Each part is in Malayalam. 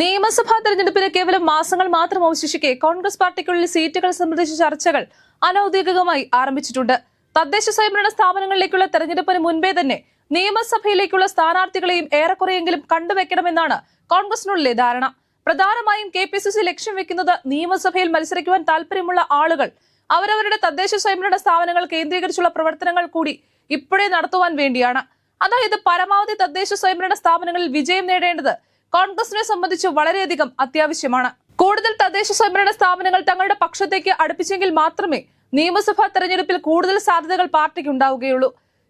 നിയമസഭാ തെരഞ്ഞെടുപ്പിന് കേവലം മാസങ്ങൾ മാത്രം അവശേഷിക്കെ കോൺഗ്രസ് പാർട്ടിക്കുള്ളിൽ സീറ്റുകൾ സംബന്ധിച്ച ചർച്ചകൾ അനൌദ്യോഗികമായി ആരംഭിച്ചിട്ടുണ്ട്. തദ്ദേശ സ്വയംഭരണ സ്ഥാപനങ്ങളിലേക്കുള്ള തെരഞ്ഞെടുപ്പിന് മുൻപേ തന്നെ നിയമസഭയിലേക്കുള്ള സ്ഥാനാർത്ഥികളെയും ഏറെക്കുറെയെങ്കിലും കണ്ടുവെക്കണമെന്നാണ് കോൺഗ്രസിനുള്ളിലെ ധാരണ. പ്രധാനമായും കെ പി സി സി ലക്ഷ്യം വെക്കുന്നത് നിയമസഭയിൽ മത്സരിക്കുവാൻ താല്പര്യമുള്ള ആളുകൾ. അവരവരുടെ തദ്ദേശ സ്വയംഭരണ സ്ഥാപനങ്ങൾ കേന്ദ്രീകരിച്ചുള്ള പ്രവർത്തനങ്ങൾ കൂടി ഇപ്പോഴേ നടത്തുവാൻ വേണ്ടിയാണ്. അതായത് പരമാവധി തദ്ദേശ സ്വയംഭരണ സ്ഥാപനങ്ങളിൽ വിജയം നേടേണ്ടത് കോൺഗ്രസിനെ സംബന്ധിച്ച് വളരെയധികം അത്യാവശ്യമാണ്. കൂടുതൽ തദ്ദേശ സ്വയംഭരണ സ്ഥാപനങ്ങൾ തങ്ങളുടെ പക്ഷത്തേക്ക് അടുപ്പിച്ചെങ്കിൽ മാത്രമേ നിയമസഭാ തെരഞ്ഞെടുപ്പിൽ കൂടുതൽ സാധ്യതകൾ പാർട്ടിക്ക് ഉണ്ടാവുകയുള്ളൂ.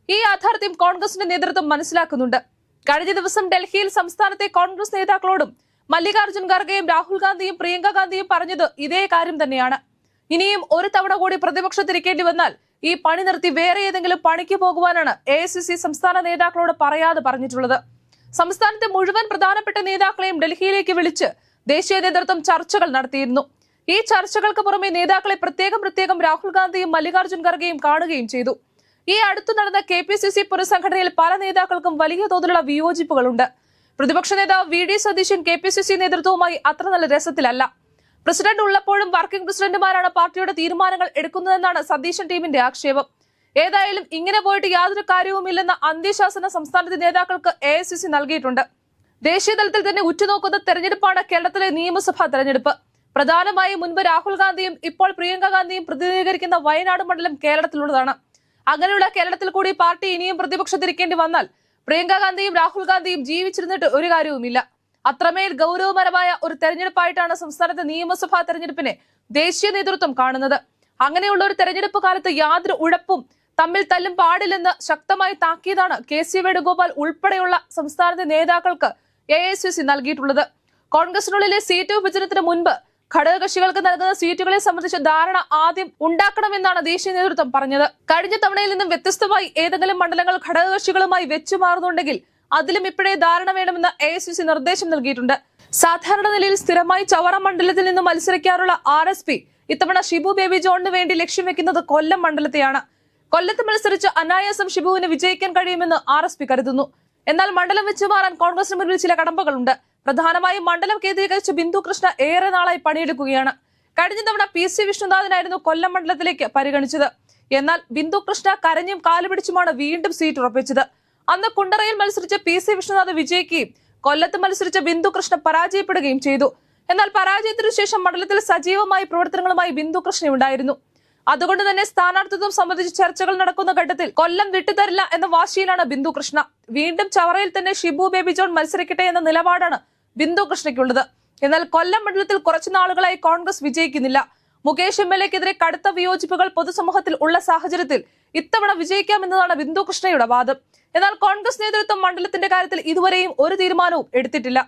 ഈ യാഥാർത്ഥ്യം കോൺഗ്രസിന്റെ നേതൃത്വം മനസ്സിലാക്കുന്നുണ്ട്. കഴിഞ്ഞ ദിവസം ഡൽഹിയിൽ സംസ്ഥാനത്തെ കോൺഗ്രസ് നേതാക്കളോടും മല്ലികാർജുൻ ഖർഗെയും രാഹുൽ ഗാന്ധിയും പ്രിയങ്ക ഗാന്ധിയും പറഞ്ഞത് ഇതേ കാര്യം തന്നെയാണ്. ഇനിയും ഒരു തവണ കൂടി പ്രതിപക്ഷത്തിരിക്കേണ്ടി വന്നാൽ ഈ പണി നിർത്തി വേറെ ഏതെങ്കിലും പണിക്ക് പോകുവാനാണ് എ സംസ്ഥാന നേതാക്കളോട് പറയാതെ പറഞ്ഞിട്ടുള്ളത്. സംസ്ഥാനത്തെ മുഴുവൻ പ്രധാനപ്പെട്ട നേതാക്കളെയും ഡൽഹിയിലേക്ക് വിളിച്ച് ദേശീയ നേതൃത്വം ചർച്ചകൾ നടത്തിയിരുന്നു. ഈ ചർച്ചകൾക്ക് പുറമെ നേതാക്കളെ പ്രത്യേകം പ്രത്യേകം രാഹുൽ ഗാന്ധിയും മല്ലികാർജുൻ ഖർഗെയും കാണുകയും ചെയ്തു. ഈ അടുത്തു നടന്ന കെ പി സി സി പുനഃസംഘടനയിൽ പല നേതാക്കൾക്കും വലിയ തോതിലുള്ള വിയോജിപ്പുകളുണ്ട്. പ്രതിപക്ഷ നേതാവ് V D Satheesan K P C C നേതൃത്വവുമായി അത്ര നല്ല രസത്തിലല്ല. പ്രസിഡന്റ് ഉള്ളപ്പോഴും വർക്കിംഗ് പ്രസിഡന്റുമാരാണ് പാർട്ടിയുടെ തീരുമാനങ്ങൾ എടുക്കുന്നതെന്നാണ് സതീശൻ ടീമിന്റെ ആക്ഷേപം. ഏതായാലും ഇങ്ങനെ പോയിട്ട് യാതൊരു കാര്യവുമില്ലെന്ന അന്ത്യശാസന സംസ്ഥാനത്തെ നേതാക്കൾക്ക് എ നൽകിയിട്ടുണ്ട്. ദേശീയതലത്തിൽ തന്നെ ഉറ്റുനോക്കുന്ന തെരഞ്ഞെടുപ്പാണ് കേരളത്തിലെ നിയമസഭാ തെരഞ്ഞെടുപ്പ്. പ്രധാനമായും മുൻപ് രാഹുൽ ഗാന്ധിയും ഇപ്പോൾ പ്രിയങ്ക ഗാന്ധിയും പ്രതിനിധീകരിക്കുന്ന വയനാട് മണ്ഡലം കേരളത്തിലുള്ളതാണ്. അങ്ങനെയുള്ള കേരളത്തിൽ കൂടി പാർട്ടി ഇനിയും പ്രതിപക്ഷത്തിരിക്കേണ്ടി വന്നാൽ പ്രിയങ്ക ഗാന്ധിയും രാഹുൽ ഗാന്ധിയും ജീവിച്ചിരുന്നിട്ട് ഒരു കാര്യവുമില്ല. അത്രമേൽ ഗൗരവപരമായ ഒരു തെരഞ്ഞെടുപ്പായിട്ടാണ് സംസ്ഥാനത്തെ നിയമസഭാ തെരഞ്ഞെടുപ്പിനെ ദേശീയ നേതൃത്വം കാണുന്നത്. അങ്ങനെയുള്ള ഒരു തെരഞ്ഞെടുപ്പ് കാലത്ത് യാതൊരു ഉഴപ്പും തമ്മിൽ തല്ലും പാടില്ലെന്ന് ശക്തമായി താക്കീതാണ് കെ സി വേണുഗോപാൽ ഉൾപ്പെടെയുള്ള സംസ്ഥാനത്തെ നേതാക്കൾക്ക് എ ഐ സി നൽകിയിട്ടുള്ളത്. കോൺഗ്രസിനുള്ളിലെ സീറ്റ് വിഭജനത്തിന് മുൻപ് ഘടകകക്ഷികൾക്ക് നൽകുന്ന സീറ്റുകളെ സംബന്ധിച്ച ധാരണ ആദ്യം ഉണ്ടാക്കണമെന്നാണ് ദേശീയ നേതൃത്വം പറഞ്ഞത്. കഴിഞ്ഞ തവണയിൽ നിന്നും വ്യത്യസ്തമായി ഏതെങ്കിലും മണ്ഡലങ്ങൾ ഘടകകക്ഷികളുമായി വെച്ചുമാറുന്നുണ്ടെങ്കിൽ അതിലും ഇപ്പോഴേ ധാരണ വേണമെന്ന് എ നിർദ്ദേശം നൽകിയിട്ടുണ്ട്. സാധാരണ നിലയിൽ സ്ഥിരമായി ചവറ മണ്ഡലത്തിൽ നിന്ന് മത്സരിക്കാറുള്ള ആർ എസ് പി ഇത്തവണ ഷിബു ബേബി ജോണിന് വേണ്ടി ലക്ഷ്യം വെക്കുന്നത് കൊല്ലം മണ്ഡലത്തെയാണ്. കൊല്ലത്ത് മത്സരിച്ച് അനായാസം ഷിബുവിന് വിജയിക്കാൻ കഴിയുമെന്ന് ആർ എസ് പി കരുതുന്നു. എന്നാൽ മണ്ഡലം വെച്ച് മാറാൻ കോൺഗ്രസിന് മുന്നിൽ ചില കടമ്പകളുണ്ട്. പ്രധാനമായും മണ്ഡലം കേന്ദ്രീകരിച്ച് ബിന്ദു കൃഷ്ണ ഏറെ നാളായി പണിയെടുക്കുകയാണ്. കഴിഞ്ഞ തവണ പി സി വിഷ്ണുനാഥനായിരുന്നു കൊല്ലം മണ്ഡലത്തിലേക്ക് പരിഗണിച്ചത്. എന്നാൽ ബിന്ദു കൃഷ്ണ കരഞ്ഞും കാലുപിടിച്ചുമാണ് വീണ്ടും സീറ്റ് ഉറപ്പിച്ചത്. അന്ന് കുണ്ടറയിൽ മത്സരിച്ച പി സി വിഷ്ണുനാഥ് വിജയിക്കുകയും കൊല്ലത്ത് മത്സരിച്ച ബിന്ദു കൃഷ്ണ പരാജയപ്പെടുകയും ചെയ്തു. എന്നാൽ പരാജയത്തിനു ശേഷം മണ്ഡലത്തിൽ സജീവമായി പ്രവർത്തനങ്ങളുമായി ബിന്ദു കൃഷ്ണ ഉണ്ടായിരുന്നു അതുകൊണ്ട് തന്നെ സ്ഥാനാർത്ഥിത്വം സംബന്ധിച്ച് ചർച്ചകൾ നടക്കുന്ന ഘട്ടത്തിൽ കൊല്ലം വിട്ടുതരില്ല എന്ന വാശിയിലാണ് ബിന്ദു കൃഷ്ണ. വീണ്ടും ചവറയിൽ തന്നെ ഷിബു ബേബി ജോൺ മത്സരിക്കട്ടെ എന്ന നിലപാടാണ് ബിന്ദു കൃഷ്ണയ്ക്കുള്ളത്. എന്നാൽ കൊല്ലം മണ്ഡലത്തിൽ കുറച്ചു നാളുകളായി കോൺഗ്രസ് വിജയിക്കുന്നില്ല. മുകേഷ് എം എൽ എക്കെതിരെ കടുത്ത വിയോജിപ്പുകൾ പൊതുസമൂഹത്തിൽ ഉള്ള സാഹചര്യത്തിൽ ഇത്തവണ വിജയിക്കാമെന്നതാണ് ബിന്ദു കൃഷ്ണയുടെ വാദം. എന്നാൽ കോൺഗ്രസ് നേതൃത്വം മണ്ഡലത്തിന്റെ കാര്യത്തിൽ ഇതുവരെയും ഒരു തീരുമാനവും എടുത്തിട്ടില്ല.